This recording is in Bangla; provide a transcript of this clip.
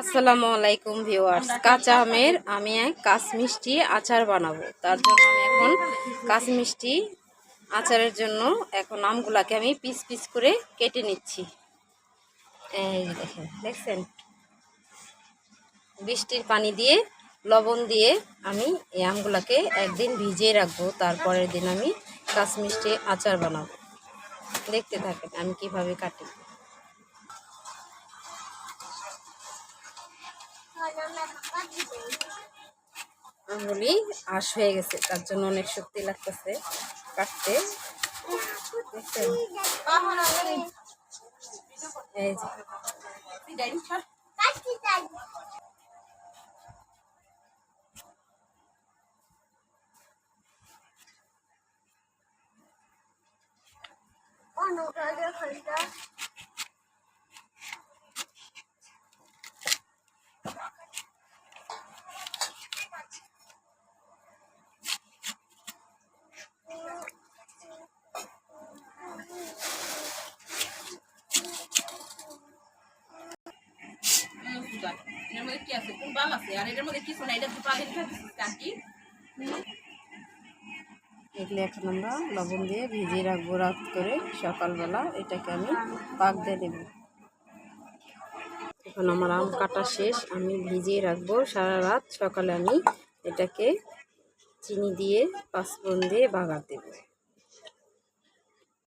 আসসালামু আলাইকুম ভিউয়ার্স। কাঁচা আমের আমি। এক কাঁচ মিষ্টি আচার বানাবো। তার জন্য আমি এখন কাঁচ মিষ্টি আচারের জন্য এখন আমগুলাকে আমি পিস পিস করে কেটে নিচ্ছি। এই দেখেন দেখছেন? বৃষ্টির পানি দিয়ে লবণ দিয়ে আমি এই আমগুলাকে একদিন ভিজিয়ে রাখব। তারপরের দিন আমি কাঁচ মিষ্টি আচার বানাবো। দেখতে থাকেন আমি কীভাবে কাটি। আঙুলি আশ হয়ে গেছে তার জন্য অনেক শক্তি লাগতেছে কাটতে। এই যে। আর এটার মধ্যে এগুলো এখন আমরা লবণ দিয়ে ভিজিয়ে রাখব রাত করে সকালবেলা। এটাকে আমি পাক দিয়ে দেবো। এখন আমার আম কাটা শেষ। আমি ভিজিয়ে রাখব সারা রাত। সকালে আমি এটাকে চিনি দিয়ে পাঁচফোড়ন দিয়ে বাগার দেবো।